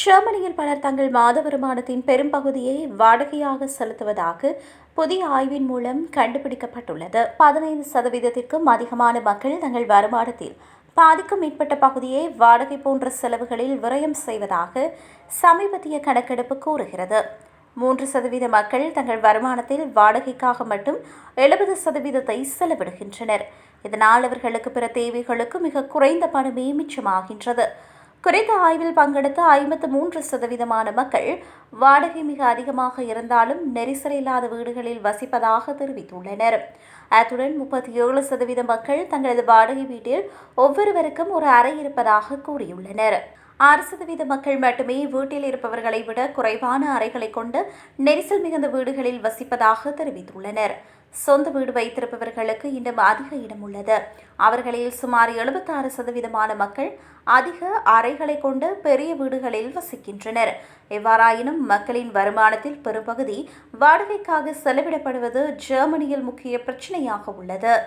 ஜெர்மனியில் பலர் தங்கள் மாத வருமானத்தின் பெரும்பகுதியை வாடகையாக செலுத்துவதாக புதிய ஆய்வின் மூலம் கண்டுபிடிக்கப்பட்டுள்ளது. பதினைந்து சதவீதத்திற்கும் அதிகமான மக்கள் தங்கள் வருமானத்தில் பாதிக்கும் மேற்பட்ட பகுதியை வாடகை போன்ற செலவுகளில் விரயம் செய்வதாக சமீபத்திய கணக்கெடுப்பு கூறுகிறது. மூன்று சதவீத மக்கள் தங்கள் வருமானத்தில் வாடகைக்காக மட்டும் எழுபது சதவீதத்தை செலவிடுகின்றனர். இதனால் அவர்களுக்கு பிற தேவைகளுக்கு மிக குறைந்த பணமே மிச்சமாகின்றது. குறித்த ஆய்வில் பங்கெடுத்த ஐம்பத்து மூன்று சதவீதமான மக்கள் வாடகை மிக அதிகமாக இருந்தாலும் நெரிசல் இல்லாத வீடுகளில் வசிப்பதாக தெரிவித்துள்ளனர். அத்துடன் முப்பத்தி ஏழு சதவீத மக்கள் தங்களது வாடகை வீட்டில் ஒவ்வொருவருக்கும் ஒரு அறை இருப்பதாக கூறியுள்ளனர். ஆறு சதவீத மக்கள் மட்டுமே வீட்டில் இருப்பவர்களை விட குறைவான அறைகளை கொண்டு நெரிசல் மிகுந்த வீடுகளில் வசிப்பதாக தெரிவித்துள்ளனர். சொந்த வீடு வைத்திருப்பவர்களுக்கு இன்னும் அதிக இடம் உள்ளது. அவர்களில் சுமார் எழுபத்தாறு சதவீதமான மக்கள் அதிக அறைகளை கொண்டு பெரிய வீடுகளில் வசிக்கின்றனர். எவ்வாறாயினும் மக்களின் வருமானத்தில் பெரும்பகுதி வாடகைக்காக செலவிடப்படுவது ஜெர்மனியில் முக்கிய பிரச்சனையாக உள்ளது.